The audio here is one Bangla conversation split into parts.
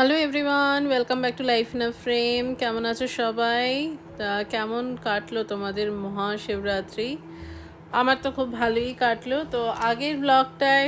Hello everyone welcome back to life in a frame কেমন আছো সবাই? তা কেমন কাটলো তোমাদের মহাশিবরাত্রি? আমার তো খুব ভালোই কাটলো। তো আগের ব্লগটায়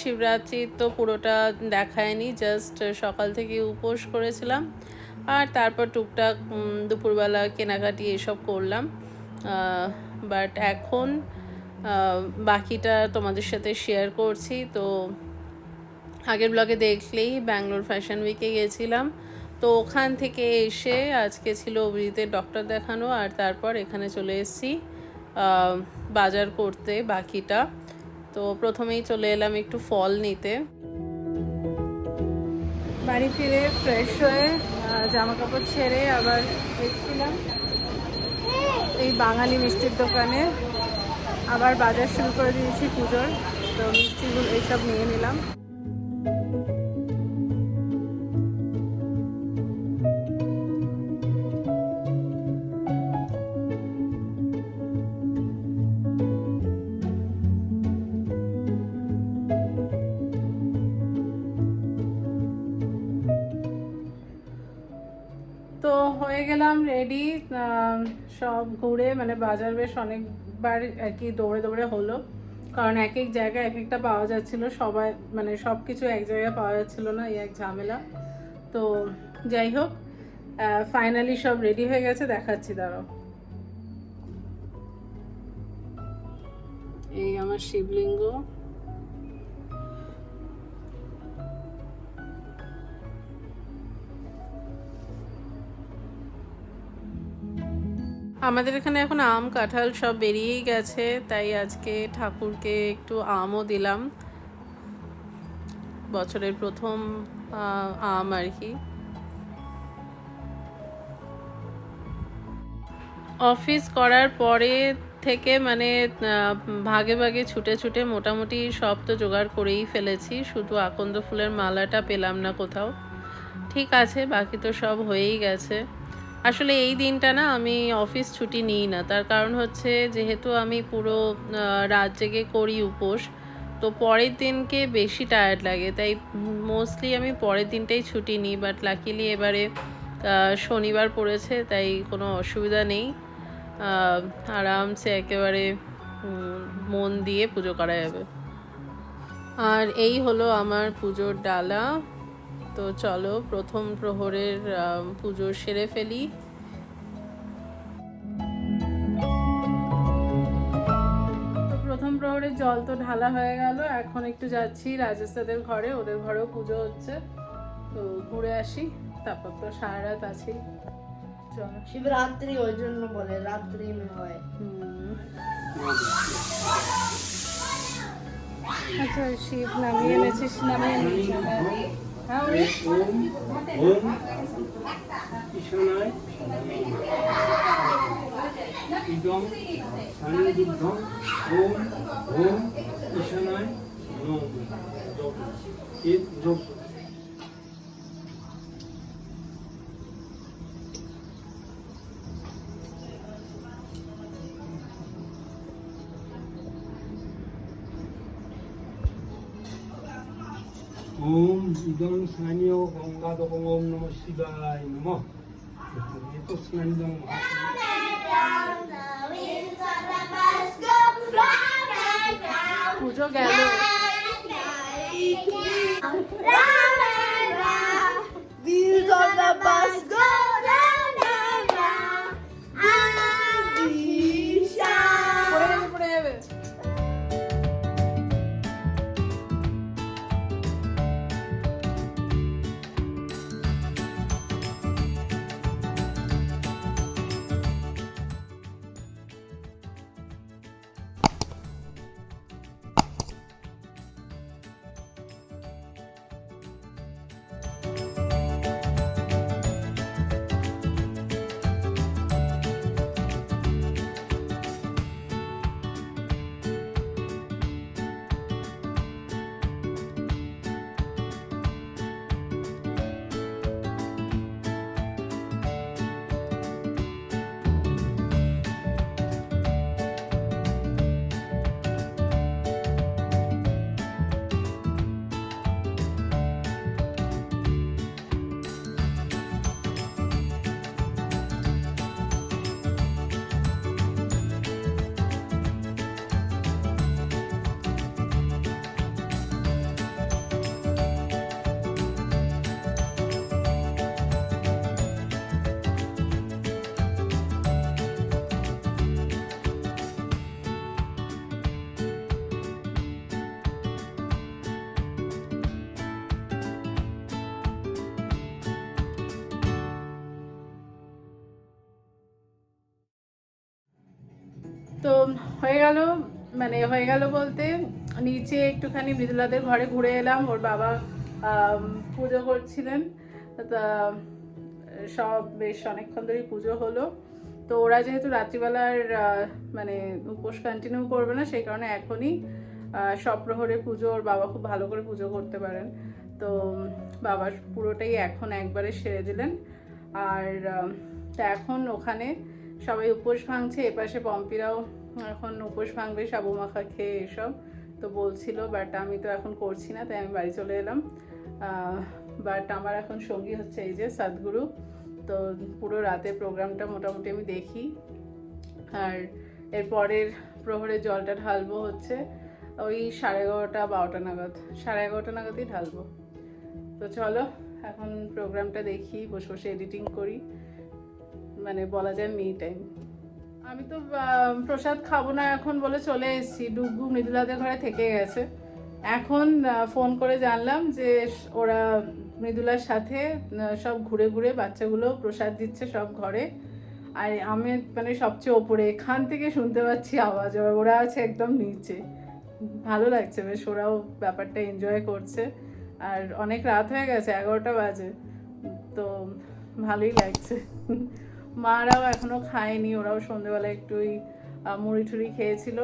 শিবরাত্রি তো পুরোটা দেখায়নি জাস্ট সকাল থেকে উপোস করেছিলাম। আর তারপর টুকটাক দুপুরবেলা কেনাকাটি এসব করলাম। বাট এখন বাকিটা তোমাদের সাথে শেয়ার করছি। তো আগের ব্লগে দেখলেই ব্যাঙ্গালোর ফ্যাশন উইকে গেছিলাম। তো ওখান থেকে এসে আজকে ছিল অভিজিতের ডক্টর দেখানো আর তারপর এখানে চলে এসেছি বাজার করতে বাকিটা। তো প্রথমেই চলে এলাম একটু ফল নিতে। বাড়ি ফিরে ফ্রেশ হয়ে জামা কাপড় ছেড়ে আবার এসেছিলাম। এই বাঙালি মিষ্টির দোকানে। আবার বাজার শুরু করে দিয়েছি পুজোর। তো মিষ্টিগুলো এইসব নিয়ে নিলাম। গেলাম রেডি সব ঘুরে মানে বাজার বেশ অনেকবার আর কি দৌড়ে দৌড়ে হলো। কারণ এক এক জায়গায় এক একটা পাওয়া যাচ্ছিল, সবাই মানে সব কিছু এক জায়গায় পাওয়া যাচ্ছিল না, এই এক ঝামেলা। তো যাই হোক ফাইনালি সব রেডি হয়ে গেছে, দেখাচ্ছি, দাঁড়াও। এই আমার শিবলিঙ্গ। আমাদের এখানে এখন আম, কাঁঠাল সব বেরিয়েই গেছে, তাই আজকে ঠাকুরকে একটু আমও দিলাম। বছরের প্রথম আম আর কি। অফিস করার পরে থেকে মানে ভাগে ভাগে ছুটে ছুটে মোটামুটি সব তো জোগাড় করেই ফেলেছি, শুধু আকন্দ ফুলের মালাটা পেলাম না কোথাও। ঠিক আছে, বাকি তো সব হয়েই গেছে। আসলে এই দিনটা না আমি অফিস ছুটি নিই না। তার কারণ হচ্ছে যেহেতু আমি পুরো রাত জেগে করি উপোস, তো পরের দিনকে বেশি টায়ার্ড লাগে। তাই মোস্টলি আমি পরের দিনটাই ছুটি নিই বাট লাকিলি এবারে শনিবার পড়েছে, তাই কোনো অসুবিধা নেই। আরামসে একেবারে মন দিয়ে পুজো করা যাবে। আর এই হলো আমার পুজোর ডালা। তো চলো প্রথম প্রহরের পুজো সেরে ফেলি। তো প্রথম প্রহরের জল তো ঢালা হয়ে গেল এখন একটু যাচ্ছি রাজস্থাদের ঘরে ওদের ঘরেও পুজো হচ্ছে। তো ঘুরে আসি তারপর তো সারা রাত আছি। চলো। শিবরাত্রি ওই জন্য বলে রাত্রি হয়। হুম। আচ্ছা শিব নামিয়ে এনেছিস নামিয়ে ওই ওম ওম কৃষ্ণায় ইদম সানিবুদ্ধম ওম ওম কৃষ্ণায় নম এত যোগ ইদম স্নানীয় গঙ্গাদক ওম নম শিবায় নম এত স্নানীয় পুজো গেল Wheels of the bus তো হয়ে গেল মানে হয়ে গেল বলতে নিচে একটুখানি মৃদুলাদের ঘরে ঘুরে এলাম ওর বাবা পুজো করছিলেন তা সব বেশ অনেকক্ষণ ধরেই পুজো হলো। তো ওরা যেহেতু রাত্রিবেলার মানে উপোস কন্টিনিউ করবে না সেই কারণে এখনই আহ, সপ্রহরে পুজো ওর বাবা খুব ভালো করে পুজো করতে পারেন। তো বাবা পুরোটাই এখন একবারে সেরে দিলেন। আর এখন ওখানে সবাই উপোস ভাঙছে, এপাশে পম্পিরাও এখন উপোস ভাঙবে, সাবু মাখা খেয়ে এসব। তো বলছিল, বাট আমি তো এখন করছি না, তাই আমি বাড়ি চলে এলাম। বাট আমার এখন সঙ্গী হচ্ছে এই যে সাদগুরু। তো পুরো রাতে প্রোগ্রামটা মোটামুটি আমি দেখি। আর এর পরের প্রহরে জলটা ঢালবো হচ্ছে ওই সাড়ে এগারোটা, বারোটা নাগাদ। সাড়ে এগারোটা নাগাদই ঢালবো। তো চলো, এখন প্রোগ্রামটা দেখি, বসে বসে এডিটিং করি। মানে বলা যায় মি টাইম আমি তো প্রসাদ খাব না এখন বলে চলে এসেছি। ডুগু মৃদুলাদের ঘরে থেকে গেছে। এখন ফোন করে জানলাম যে ওরা মৃদুলার সাথে সব ঘুরে ঘুরে বাচ্চাগুলো প্রসাদ দিচ্ছে সব ঘরে। আর আমি মানে সবচেয়ে ওপরে, এখান থেকে শুনতে পাচ্ছি আওয়াজ। ওরা আছে একদম নিচে। ভালো লাগছে বেশ, ওরাও ব্যাপারটা এনজয় করছে। আর অনেক রাত হয়ে গেছে, এগারোটা বাজে। তো ভালোই লাগছে। মারাও এখনও খায়নি ওরাও সন্ধেবেলা একটু ওই মুড়ি টুড়ি খেয়েছিল।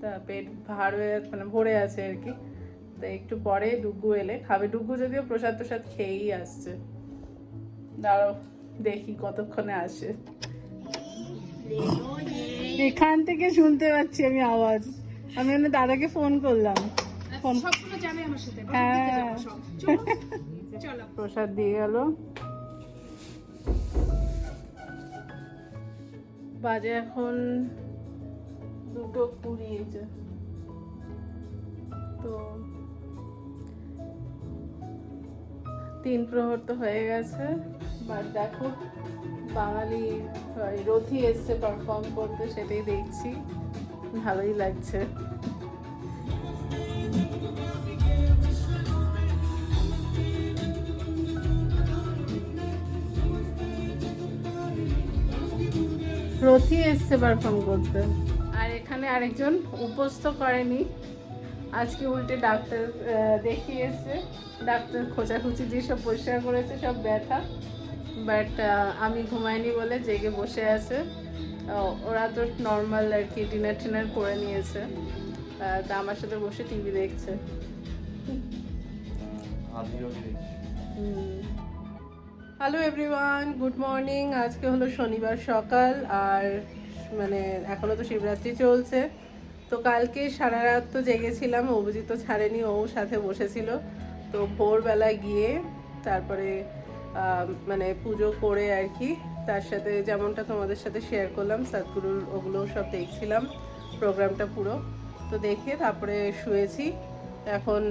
তা পেট ভার হয়ে মানে ভরে আছে আর কি। তো একটু পরে ডুগু এলে খাবে। ডুগু যদিও প্রসাদ প্রসাদ খেয়েই আসছে। দাঁড়াও দেখি কতক্ষণে আসে। এখান থেকে শুনতে পাচ্ছি আমি আওয়াজ। আমি মানে দাদাকে ফোন করলাম। ফোন সবগুলো যাবে আমার সাথে। হ্যাঁ। প্রসাদ দিয়ে গেল। বাজে এখন দুটো কুড়ি। তো তিন প্রহর তো হয়ে গেছে, বাট দেখো বাঙালি রথি এসছে পারফর্ম করতে, সেটাই দেখছি ভালোই লাগছে রথি এসছে পারফর্ম করতে। আর এখানে আরেকজন উপোস তো করেনি। আজকে উল্টে ডাক্তার দেখিয়ে এসছে ডাক্তার খোঁচাখুচি দিয়ে সব পরিষ্কার করেছে সব ব্যথা। বাট আমি ঘুমাইনি বলে জেগে বসে আছে। ওরা তো নর্মাল আর কি ডিনার টিনার করে নিয়েছে। তা আমার সাথে বসে টিভি দেখছে। হ্যালো এভরিওয়ান গুড মর্নিং আজকে হলো শনিবার সকাল আর মানে এখনও তো শিবরাত্রি চলছে। তো কালকে সারা রাত তো জেগেছিলাম, অভিজিৎ তো ছাড়েনি, ও সাথে বসেছিল। তো ভোরবেলা গিয়ে তারপরে মানে পুজো করে আর কি, তার সাথে যেমনটা তোমাদের সাথে শেয়ার করলাম সদ্গুরুর ওগুলো সব দেখছিলাম, প্রোগ্রামটা পুরো। তো দেখে তারপরে শুয়েছি। এখন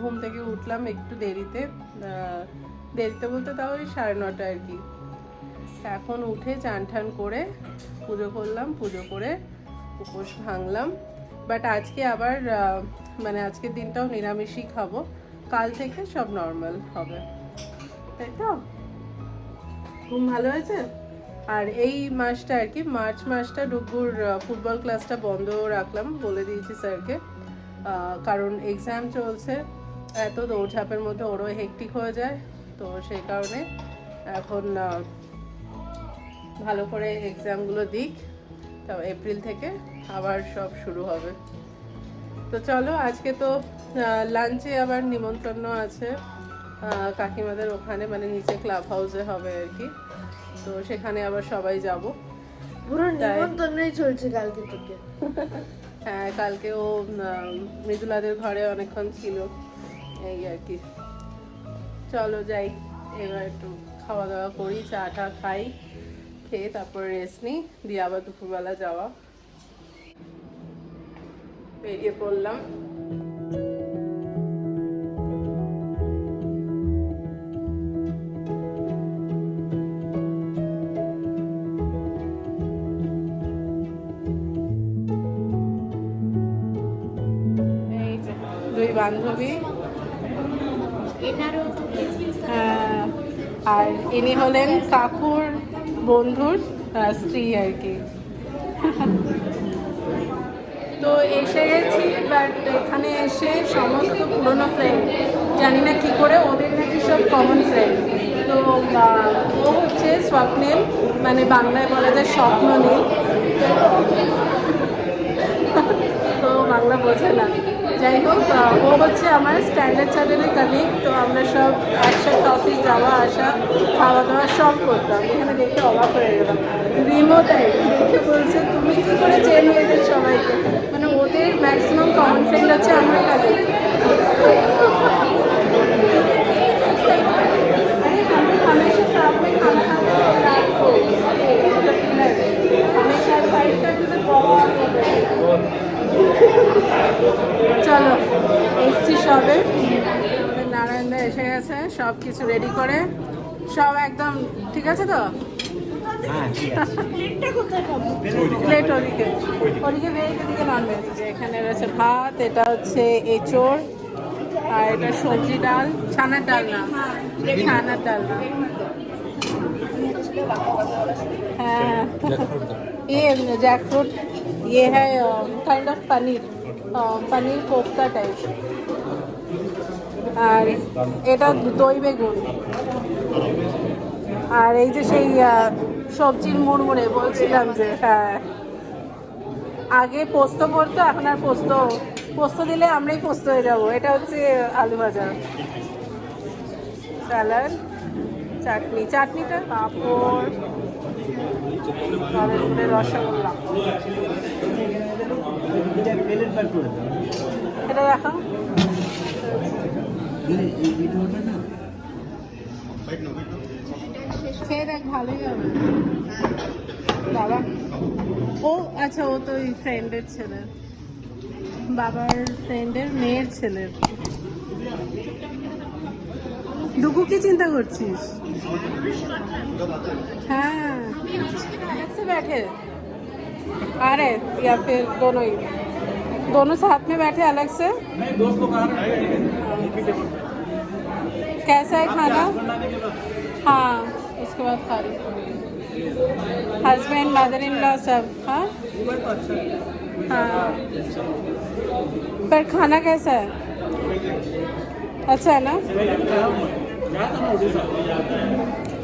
ঘুম থেকে উঠলাম একটু দেরিতে দেরিতে বলতে তাও ওই সাড়ে নটা আর কি। এখন উঠে চান টান করে পুজো করলাম, পুজো করে উপোস ভাঙলাম। বাট আজকে আবার মানে আজকের দিনটাও নিরামিষই খাব। কাল থেকে সব নর্মাল হবে। তাই তো? ঘুম ভালো হয়েছে? আর এই মাসটা আর কি, মার্চ মাসটা ডুগুর ফুটবল ক্লাসটা বন্ধ রাখলাম বলে দিয়েছি স্যারকে। কারণ এক্সাম চলছে, এত দৌড়ঝাঁপের মধ্যে ওরও হেকটিক হয়ে যায়। তো সেই কারণে এখন ভালো করে এক্সামগুলো দিক। তো এপ্রিল থেকে আবার সব শুরু হবে। তো চলো আজকে তো লাঞ্চে আবার নিমন্ত্রণ আছে কাকিমাদের ওখানে মানে নিচে ক্লাব হাউসে হবে আর কি। তো সেখানে আবার সবাই যাব। পুরো তাই। নিমন্ত্রণই চলছে কালকে থেকে। হ্যাঁ কালকে ও মৃদুলাদের ঘরে অনেকক্ষণ ছিল। এই আর কি। চলো যাই, এবার একটু খাওয়া দাওয়া করি চা টা খাই, খেয়ে তারপর রেস্ট নিই, দিয়ে আবার দুপুরবেলা যাওয়া। বেরিয়ে পড়লাম। দুই বান্ধবী। এনারও আর ইনি হলেন কাকুর বন্ধুর স্ত্রী আর কি। তো এসে গেছি বাট এখানে এসে সমস্ত পুরনো ফ্রেন্ড জানি না কী করে ওদের নাকি সব কমন ফ্রেন্ড তো ও হচ্ছে স্বপ্নেল মানে বাংলায় বলা যায় স্বপ্ন নেই বাংলা বোঝে না যাই হোক আহ, ও হচ্ছে আমার স্ট্যান্ডার্ড চ্যানেলের কালিগ তো আমরা সব একসাথে অফিস যাওয়া আসা খাওয়া দাওয়া সব করতাম এখানে দেখে অবাক হয়ে গেলাম রিমো তাই দেখে বলছে তুমি কী করে চেন হয়ে গেছে সবাইকে মানে ওদের ম্যাক্সিমাম কমন ফ্রেন্ড হচ্ছে আমার কালিগ हमेशा साथ में खाना खाते हैं रात को मतलब डिनर हमेशा फाइट करते थे बहुत এসছি সবে আমাদের নারায়ণদা এসে গেছে সব কিছু রেডি করে সব একদম ঠিক আছে তো প্লেট ওদিকে ওদিকে ভেজ এদিকে নন ভেজ এখানে রয়েছে ভাত এটা হচ্ছে এঁচড় আর এটা সবজি ডাল ছানার ডাল না ছানার ডাল না हाँ ये जैकफ्रूट ये है kind of paneer paneer kofta type আর এটা দই বেগুন। আর এই যে সেই সবজির মুড়মুড়ে বলছিলাম যে হ্যাঁ। আগে পোস্ত পড়তো, এখন আর পোস্ত পোস্ত দিলে আমরাই পোস্ত হয়ে যাব। এটা হচ্ছে আলু ভাজা। স্যালাড, চাটনি। চাটনিটা পাঁপড় রসগোল্লা। এটা দেখাও খেয়ে দেখ ভালোই হবে বাবা ও আচ্ছা ও তো ওই ফ্রেন্ডের ছেলে বাবার ফ্রেন্ডের মেয়ের ছেলের দুকু কি চিন্তা করছিস हाँ अलग से बैठे आ रहे या फिर दोनों ही दोनों साथ में बैठे अलग से? कैसा है खाना? हाँ उसके बाद खा रही हस्बैंड मदर इन लॉ सब हाँ। हाँ। पर खाना कैसा है? अच्छा है ना?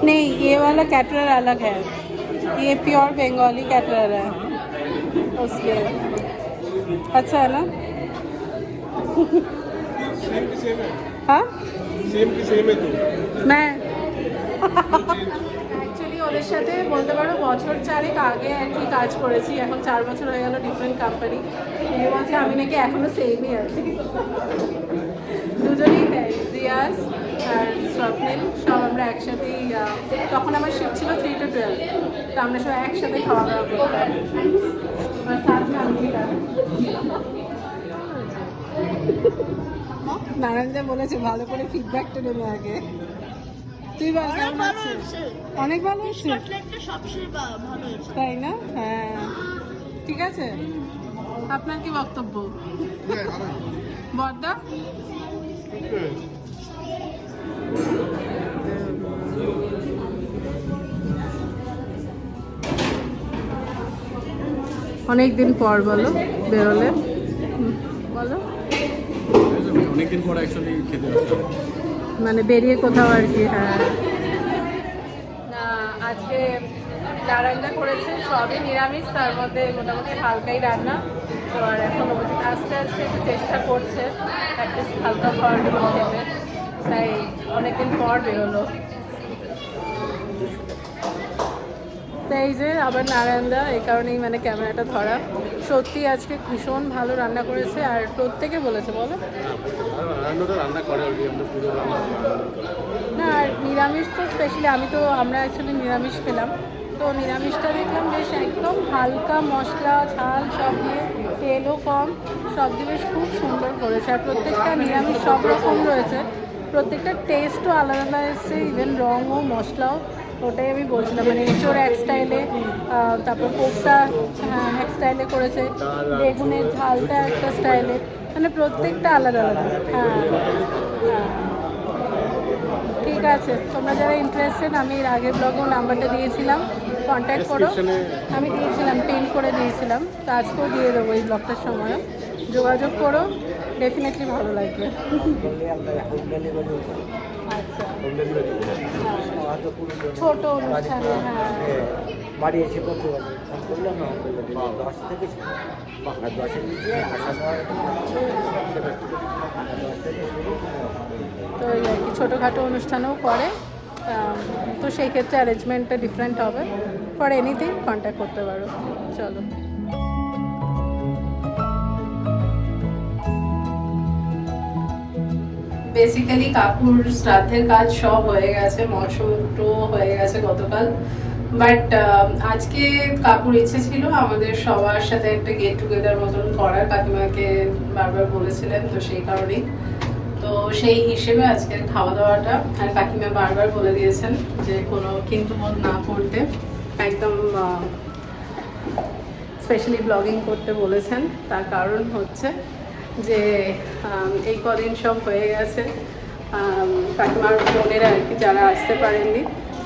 नहीं ये वाला कैटरर अलग है। ये प्योर बंगाली कैटरर है। उसके अच्छा है ना सेम की सेम है हाँ सेम की सेम है तो मैं অ্যাকচুয়ালি ওদের সাথে বলতে পারো বছর চারেক আগে আর কি কাজ করেছি এখন চার বছর হয়ে গেল ডিফারেন্ট কোম্পানি এই বলছে আমি নাকি এখনো সেমই আছি দুজনেই দেয় রিয়াজ আর স্বপ্নিল সব আমরা একসাথেই আহ, তখন আমার শিফট ছিল থ্রি টু টুয়েলভ তো আমরা সব একসাথে খাওয়া দাওয়া করতাম নারায়ণদা বলেছে ভালো করে ফিডব্যাকটা নেবে আগে। তুই বল অনেক ভালো? হয়েছে। তাই না? হ্যাঁ। ঠিক আছে? আপনার কি বক্তব্য? বর্দা? অনেক দিন পর বলো বেরোলে। বলো। অনেকদিন পর অ্যাকচুয়ালি খেতে মানে বেরিয়ে কোথাও আর কি হ্যাঁ। না আজকে নারায়ণদা করেছে সবই নিরামিষ তার মধ্যে মোটামুটি হালকাই রান্না। তো আর এখন আস্তে আস্তে একটু চেষ্টা করছে অ্যাটলিস্ট হালকা খাওয়ারগুলো খেতে। তাই অনেকদিন পর বেরোলো। এই যে আবার নারায়ণদা, এই কারণেই মানে ক্যামেরাটা ধরা। সত্যি আজকে ভীষণ ভালো রান্না করেছে, আর প্রত্যেকে বলেছে, বলো। না, আর নিরামিষ তো স্পেশালি আমি তো, আমরা অ্যাকচুয়ালি নিরামিষ খেলাম। তো নিরামিষটা দেখলাম বেশ একদম হালকা মশলা, ঝাল সব দিয়ে, তেলও কম, সব দিয়ে বেশ খুব সুন্দর করেছে। আর প্রত্যেকটা নিরামিষ সব রকম রয়েছে। প্রত্যেকটা টেস্টও আলাদা আলাদা এসছে ইভেন রঙও, মশলাও। ওটাই আমি বলছিলাম মানে এঁচোড় এক স্টাইলে তারপর কোফটা হ্যাঁ, এক স্টাইলে করেছে বেগুনের ঝালটা একটা স্টাইলে মানে প্রত্যেকটা আলাদা আলাদা হ্যাঁ হ্যাঁ। ঠিক আছে তোমরা যারা ইন্টারেস্টেড আমি এর আগের ব্লগেও নাম্বারটা দিয়েছিলাম কন্ট্যাক্ট করো। আমি দিয়েছিলাম পিন করে দিয়েছিলাম তো আজকেও দিয়ে দেবো এই ব্লগটার সময়ও যোগাযোগ করো ডেফিনেটলি ভালো লাগবে। ছোট অনুষ্ঠানে বাড়ি এসে করতে পারবে ফোন করলে না দশ থেকে দশের নিচে আসা তো এই আর কি ছোটোখাটো অনুষ্ঠানও করে। তো সেই ক্ষেত্রে অ্যারেঞ্জমেন্টটা ডিফারেন্ট হবে। ফর এনিথিং কন্ট্যাক্ট করতে পারো। চলো। বেসিক্যালি কাকুর শ্রাদ্ধের কাজ সব হয়ে গেছে মৎস্যমুক্ত হয়ে গেছে গতকাল। বাট আজকে কাকুর ইচ্ছে ছিল আমাদের সবার সাথে একটা গেট টুগেদার মতন করার, কাকিমাকে বারবার বলেছিলেন তো সেই কারণেই। তো সেই হিসেবে আজকের খাওয়া দাওয়াটা আর কাকিমা বারবার বলে দিয়েছেন যে কোনো কিন্তু বোধ না করতে, একদম স্পেশালি ব্লগিং করতে বলেছেন। তার কারণ হচ্ছে যে এই কদিন সব হয়ে গেছে। কাকিমার বোনেরা আর কি যারা আসতে পারেননি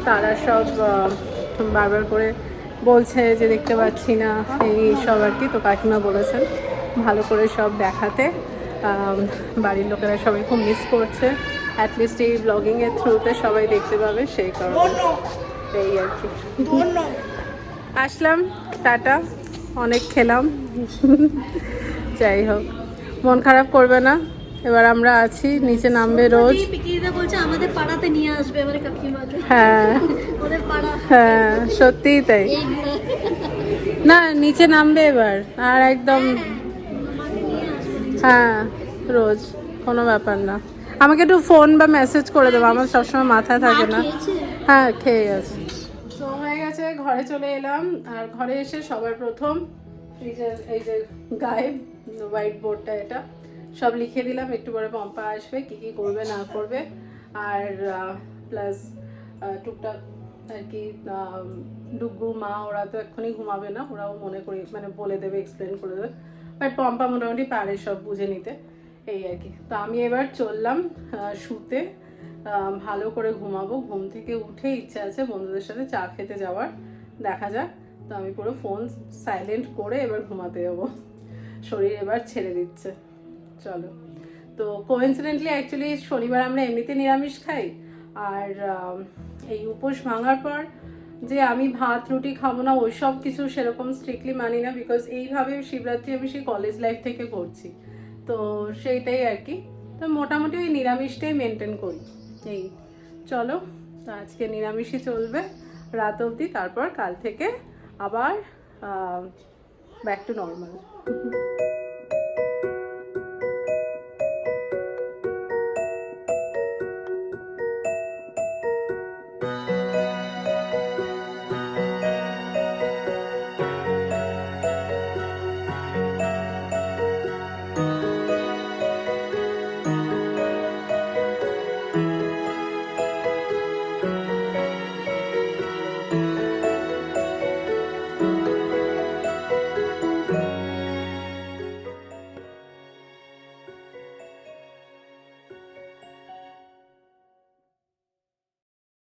তারা সব বারবার করে বলছে যে দেখতে পাচ্ছি না এই সব আর কি। তো কাকিমা বলেছেন ভালো করে সব দেখাতে। বাড়ির লোকেরা সবাই খুব মিস করছে। অ্যাটলিস্ট এই ব্লগিংয়ের থ্রুতে সবাই দেখতে পাবে সেই কারণে। এই আর কি। আসলাম টাটা অনেক খেলাম। যাই হোক। মন খারাপ করবে না। এবার আমরা আছি নিচে নামবে রোজ। আমাদের পাড়াতে নিয়ে আসবে। হ্যাঁ। হ্যাঁ সত্যিই তাই। না নিচে নামবে এবার। আর একদম হ্যাঁ রোজ। কোনো ব্যাপার না। আমাকে একটু ফোন বা মেসেজ করে দেবো। আমার সবসময় মাথায় থাকে না। হ্যাঁ খেয়ে গেছে। তো হয়ে গেছে ঘরে চলে এলাম। আর ঘরে এসে সবার প্রথম এই যে এই যে গায়ে হোয়াইট বোর্ডটা এটা। সব লিখে দিলাম, একটু পরে পম্পা আসবে, কি কি করবে, না করবে। আর প্লাস টুকটাক আর কি ডুগু, মা, ওরা তো এক্ষুনি ঘুমাবে না, ওরাও মনে করি মানে বলে দেবে এক্সপ্লেন করে দেবে। বাট পম্পা মোটামুটি পারে সব বুঝে নিতে, এই আর কি। তো আমি এবার চললাম শুতে ভালো করে ঘুমাবো। ঘুম থেকে উঠে ইচ্ছা আছে বন্ধুদের সাথে চা খেতে যাওয়ার, দেখা যাক। তো আমি পুরো ফোন সাইলেন্ট করে এবার ঘুমাতে যাব। শরীর এবার ছেড়ে দিচ্ছে। চলো। তো কোইন্সিডেন্টলি অ্যাকচুয়ালি শনিবার আমরা এমনিতে নিরামিষ খাই। আর এই উপোস ভাঙার পর যে আমি ভাত, রুটি খাব না, ওইসব কিছু সেরকম স্ট্রিক্টলি মানি না বিকজ এইভাবে শিবরাত্রি আমি সেই কলেজ লাইফ থেকে করছি। তো সেইটাই আর কি। তো মোটামুটি ওই নিরামিষটাই মেনটেন করি। এই, চলো। তো আজকে নিরামিষই চলবে। রাত অবধি, তারপর কাল থেকে আবার back to normal Thank you.